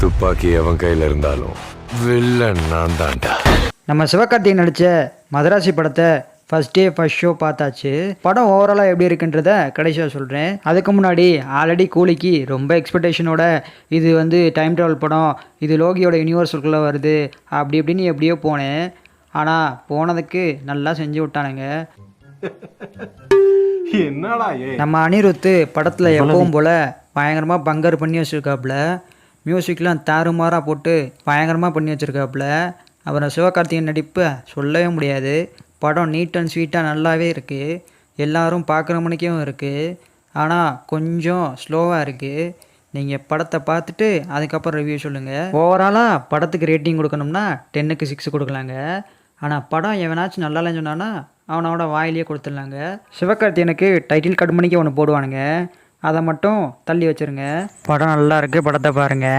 துப்பாக்கி அவன் கையில இருந்தாலும் வில்லன் நான் தான்டா. நம்ம சிவகார்த்திகேயன் நடித்த மதராசி படத்தை ஃபஸ்ட் டே ஃபஸ்ட் ஷோ பார்த்தாச்சு. படம் ஓவராலாக எப்படி இருக்குன்றத கடைசியாக சொல்கிறேன் அதுக்கு முன்னாடி ஆல்ரெடி கூலிக்கு ரொம்ப எக்ஸ்பெக்டேஷனோட இது வந்து டைம் ட்ராவல் படம் இது லோகியோட யூனிவர்ஸுக்குள்ளே வருது அப்படி இப்படின்னு எப்படியோ போனேன். ஆனால் போனதுக்கு நல்லா செஞ்சு விட்டானுங்க. என்னடா ஏ நம்ம அனிருத்து படத்தில் எப்பவும் போல் பயங்கரமாக பங்கர் பண்ணி வச்சுருக்காப்புல. மியூசிக்லாம் தாறுமாறாக போட்டு பயங்கரமாக பண்ணி வச்சுருக்காப்புல. அப்புறம் சிவகார்த்திகேயன் நடிப்பு சொல்லவே முடியாது. படம் நீட் அண்ட் ஸ்வீட்டாக நல்லாவே இருக்குது எல்லோரும் பார்க்குற மணிக்கும் இருக்குது ஆனால் கொஞ்சம் ஸ்லோவாக இருக்குது நீங்கள் படத்தை பார்த்துட்டு அதுக்கப்புறம் ரிவ்யூ சொல்லுங்கள் ஓவராலாக படத்துக்கு ரேட்டிங் கொடுக்கணும்னா டென்னுக்கு சிக்ஸ் கொடுக்கலாங்க. ஆனால் படம் எவனாச்சும் நல்லா இல்லைன்னு சொன்னானா அவனோட வாயிலேயே கொடுத்துடலாங்க. சிவகார்த்தியனுக்கு டைட்டில் கட் மணிக்கு ஒன்று போடுவானுங்க. அதை மட்டும் தள்ளி வச்சிருங்க. படம் நல்லா இருக்குது படத்தை பாருங்கள்